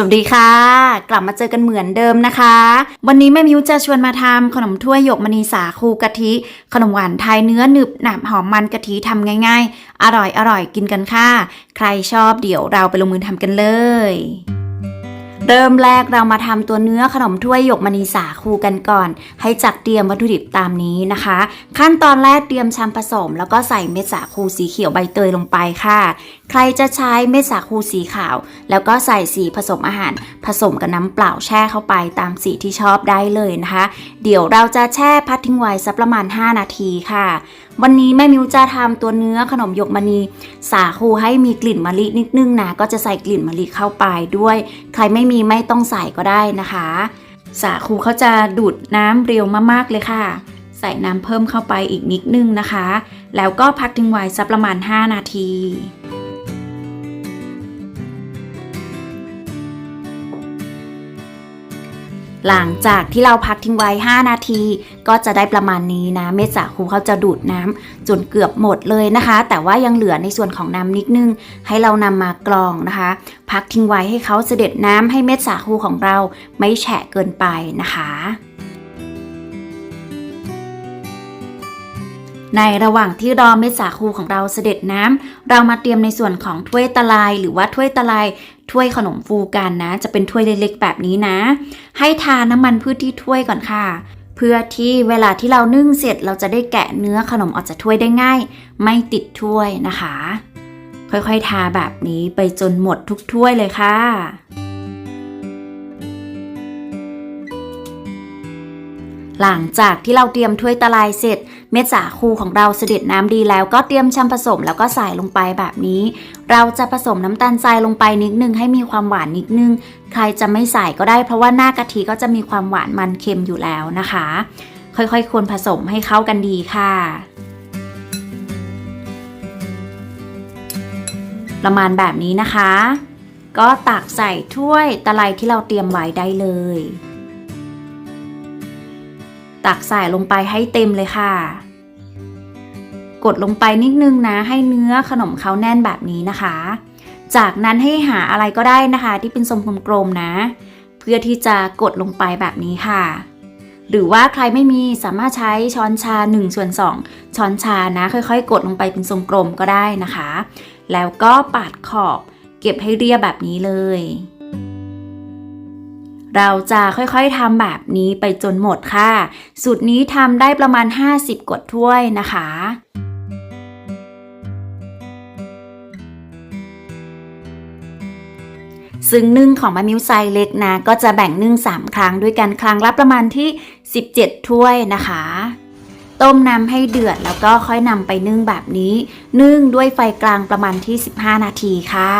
สวัสดีค่ะ กลับมาเจอกันเหมือนเดิมนะคะ วันนี้แม่มิวจะชวนมาทำขนมถ้วยหยกมณีสาคูกะทิ ขนมหวานไทยเนื้อหนึบหนับหอมมันกะทิทำง่าย ๆ อร่อยอร่อยกินกันค่ะ ใครชอบเดี๋ยวเราไปลงมือทำกันเลย เริ่มแรกเรามาทำตัวเนื้อขนมถ้วยหยกมณีสาคูกันก่อน ให้จัดเตรียมวัตถุดิบตามนี้นะคะ ขั้นตอนแรกเตรียมชามผสม แล้วก็ใส่เม็ดสาคูสีเขียวใบเตยลงไปค่ะ ใครจะใช้เม็ดสาคูสีขาว แล้วก็ใส่สีผสมอาหาร ผสมกับน้ำเปล่าแช่เข้าไปตามสีที่ชอบได้เลยนะคะ เดี๋ยวเราจะแช่พักทิ้งไว้สักประมาณ 5 นาทีค่ะ วันนี้แม่มิวจะทำตัวเนื้อขนมหยกมณี สาคูให้มีกลิ่นมะลินิดนึงนะ ก็จะใส่กลิ่นมะลิเข้าไปด้วย ใครไม่มีไม่ต้องใส่ก็ได้นะคะ สาคูเขาจะดูดน้ำเร็วมากๆเลยค่ะ ใส่น้ำเพิ่มเข้าไปอีกนิดนึงนะคะ แล้วก็พักทิ้งไว้สักประมาณ 5 นาที หลังจากที่เราพักทิ้งไว้ 5 นาที ก็จะได้ประมาณนี้นะ เม็ดสาคูเขาจะดูดน้ำจนเกือบหมดเลยนะคะ แต่ว่ายังเหลือในส่วนของน้ำนิดนึง ให้เรานำมากรองนะคะ พักทิ้งไว้ให้เขาเสด็จน้ำให้เม็ดสาคูของเราไม่แฉะเกินไปนะคะ ในระหว่างที่รอเม็ดสาคูของเราเสด็จน้ำเรามาเตรียมในส่วนของถ้วยตะไลหรือว่าถ้วยตะไลถ้วยขนมฟูกันนะ จะเป็นถ้วยเล็กๆแบบนี้นะ ให้ทาน้ำมันพืชที่ถ้วยก่อนค่ะ เพื่อที่เวลาที่เรานึ่งเสร็จเราจะได้แกะเนื้อขนมออกจากถ้วยได้ง่าย ไม่ติดถ้วยนะคะ ค่อยๆทาแบบนี้ไปจนหมดทุกถ้วยเลยค่ะหลังจากที่เราเตรียมถ้วยตะไลเสร็จ เม็ดสาคูของเราเสด็จน้ำดีแล้วก็เตรียมชำผสมแล้วก็ใส่ลงไปแบบนี้ เราจะผสมน้ำตาลทรายลงไปนิดนึงให้มีความหวานนิดนึง ใครจะไม่ใส่ก็ได้ เพราะว่าหน้ากะทิก็จะมีความหวานมันเค็มอยู่แล้วนะคะ ค่อยๆ คนผสมให้เข้ากันดีค่ะประมาณแบบนี้นะคะ ก็ตักใส่ถ้วยตะไลที่เราเตรียมไว้ได้เลย ตักใส่ลงไปให้เต็มเลยค่ะ กดลงไปนิดนึงนะ ให้เนื้อขนมเขาแน่นแบบนี้นะคะ จากนั้นให้หาอะไรก็ได้นะคะ ที่เป็นทรงกลมๆนะ เพื่อที่จะกดลงไปแบบนี้ค่ะ หรือว่าใครไม่มีสามารถใช้ช้อนชา1ส่วน2ช้อนชานะ ค่อยๆ กดลงไปเป็นทรงกลมก็ได้นะคะ แล้วก็ปาดขอบเก็บให้เรียบแบบนี้เลย เราจะค่อยๆทำแบบนี้ไปจนหมดค่ะ สูตรนี้ทำได้ประมาณ 50กดถ้วยนะคะซึ่งนึ่งของมะมิวไซเล็กนะ ก็จะแบ่งนึ่ง 3 ครั้งด้วยกันครั้งละประมาณที่ 17 ถ้วยนะคะ ต้มน้ำให้เดือดแล้วก็ค่อยนำไปนึ่งแบบนี้ นึ่งด้วยไฟกลางประมาณที่ 15 นาทีค่ะ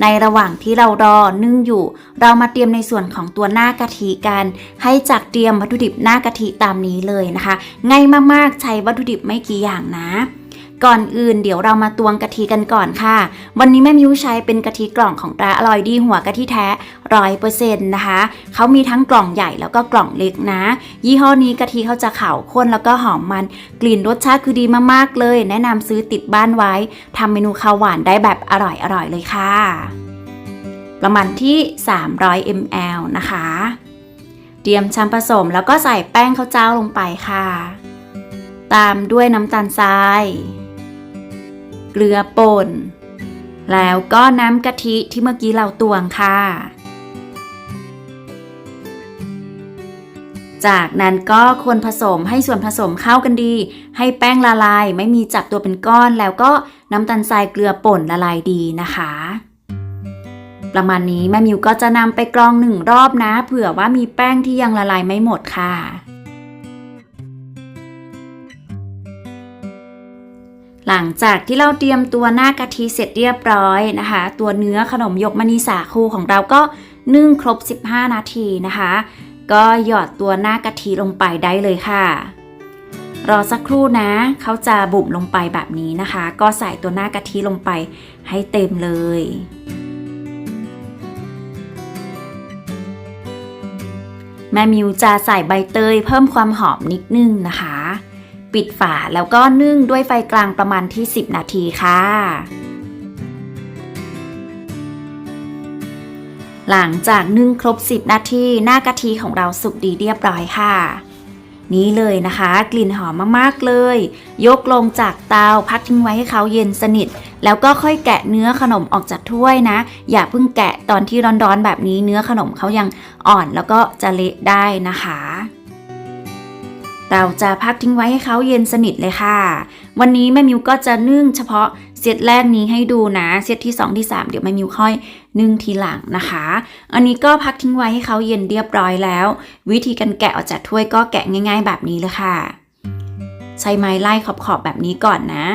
ในระหว่างที่เรารอนึ่งอยู่ เรามาเตรียมในส่วนของตัวหน้ากะทิกัน ให้จักเตรียมวัตถุดิบหน้ากะทิตามนี้เลยนะคะ ง่ายมากๆใช้วัตถุดิบไม่กี่อย่างนะ ก่อนอื่นเดี๋ยวเรามาตวงกะทิกันก่อนค่ะ วันนี้แม่มิวใช้เป็นกะทิกล่องของตราอร่อยดีหัวกะทิแท้ร้อยเปอร์เซ็นต์นะคะเขามีทั้งกล่องใหญ่แล้วก็กล่องเล็กนะ ยี่ห้อนี้กะทิเขาจะขาวข้นแล้วก็หอมมัน กลิ่นรสชาติคือดีมากๆเลย แนะนำซื้อติดบ้านไว้ทำเมนูข้าวหวานได้แบบอร่อยๆเลยค่ะ ประมาณที่ 300 ml นะคะเตรียมชามผสมแล้วก็ใส่แป้งข้าวเจ้าลงไปค่ะ ตามด้วยน้ำตาลทราย เกลือป่น แล้วก็น้ำกะทิที่เมื่อกี้เราตวงค่ะ จากนั้นก็คนผสมให้ส่วนผสมเข้ากันดี ให้แป้งละลายไม่มีจับตัวเป็นก้อน แล้วก็น้ำตาลทรายเกลือป่นละลายดีนะคะประมาณนี้แม่มิวก็จะนำไปกรองหนึ่งรอบนะ เผื่อว่ามีแป้งที่ยังละลายไม่หมดค่ะ หลังจากที่เราเตรียมตัวหน้ากะทิเสร็จเรียบร้อยนะคะ ตัวเนื้อขนมยกมณีสาคูของเราก็นึ่งครบ 15 นาทีนะคะ ก็หยอดตัวหน้ากะทิลงไปได้เลยค่ะ รอสักครู่นะ เขาจะบุ่มลงไปแบบนี้นะคะ ก็ใส่ตัวหน้ากะทิลงไปให้เต็มเลยแม่มิวจะใส่ใบเตยเพิ่มความหอมนิดนึงนะคะ ปิดฝาแล้วก็นึ่งด้วยไฟกลางประมาณที่ 10 นาทีค่ะ หลังจากนึ่งครบ 10 นาที หน้ากะทิของเราสุกดีเรียบร้อยค่ะ นี่เลยนะคะ กลิ่นหอมมากๆเลย ยกลงจากเตาพักทิ้งไว้ให้เขาเย็นสนิท แล้วก็ค่อยแกะเนื้อขนมออกจากถ้วยนะ อย่าเพิ่งแกะตอนที่ร้อนๆแบบนี้เนื้อขนมเขายังอ่อนแล้วก็จะเละได้นะคะ เราจะพักทิ้งไว้ให้เขาเย็นสนิทเลยค่ะ วันนี้แม่มิวก็จะนึ่งเฉพาะเซตแรกนี้ให้ดูนะ เซตที่ 2 ที่ 3 เดี๋ยวแม่มิวค่อยนึ่งทีหลังนะคะ อันนี้ก็พักทิ้งไว้ให้เขาเย็นเรียบร้อยแล้ว วิธีการแกะออกจากถ้วยก็แกะง่าย ๆ แบบนี้เลยค่ะ ใช้ไม้ไล่ขอบๆแบบนี้ก่อนนะ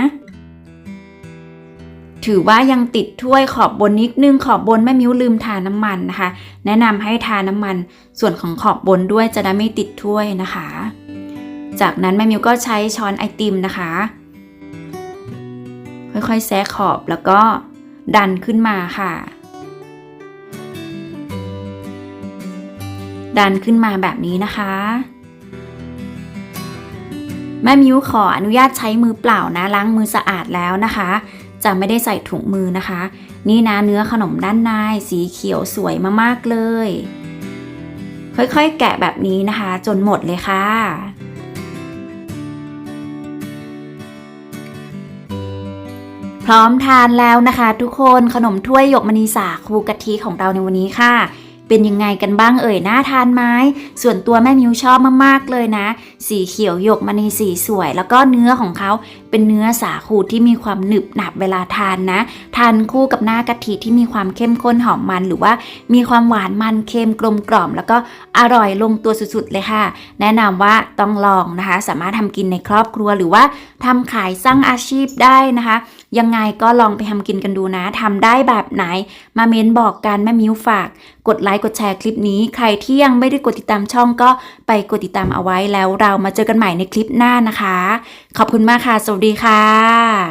ถือว่ายังติดถ้วยขอบบนนิดนึงขอบบนแม่มิ้วลืมทาน้ำมันนะคะ แนะนำให้ทาน้ำมันส่วนของขอบบนด้วยจะได้ไม่ติดถ้วยนะคะ จากนั้นแม่มิวก็ใช้ช้อนไอติมนะคะ ค่อยๆแซะขอบแล้วก็ดันขึ้นมาค่ะ ดันขึ้นมาแบบนี้นะคะ แม่มิวขออนุญาตใช้มือเปล่านะล้างมือสะอาดแล้วนะคะ จะไม่ได้ใส่ถุงมือนะคะ นี่นะเนื้อขนมด้านในสีเขียวสวยมากๆเลย ค่อยๆแกะแบบนี้นะคะ จนหมดเลยค่ะ พร้อมทานแล้วนะคะ ทุกคนขนมถ้วยหยกมณีสาคูกะทิของเราในวันนี้ค่ะ เป็นยังไงกันบ้างเอ่ยน่าทานไหมส่วนตัวแม่มิวชอบมากๆเลยนะ สีเขียวหยกมณีสีสวย แล้วก็เนื้อของเขาเป็นเนื้อสาคูที่มีความหนึบหนับเวลาทานนะ ทานคู่กับหน้ากะทิที่มีความเข้มข้นหอมมัน หรือว่ามีความหวานมันเค็มกลมกล่อม แล้วก็อร่อยลงตัวสุดๆเลยค่ะ แนะนำว่าต้องลองนะคะ สามารถทำกินในครอบครัวหรือว่าทำขายสร้างอาชีพได้นะคะ ยังไงก็ลองไปทำกินกันดูนะทำได้แบบไหน มาเม้นบอกกันแม่มิ้วฝาก กดไลค์กดแชร์คลิปนี้ ใครที่ยังไม่ได้กดติดตามช่องก็ไปกดติดตามเอาไว้แล้วเรามาเจอกันใหม่ในคลิปหน้านะคะ ขอบคุณมากค่ะ สวัสดีค่ะ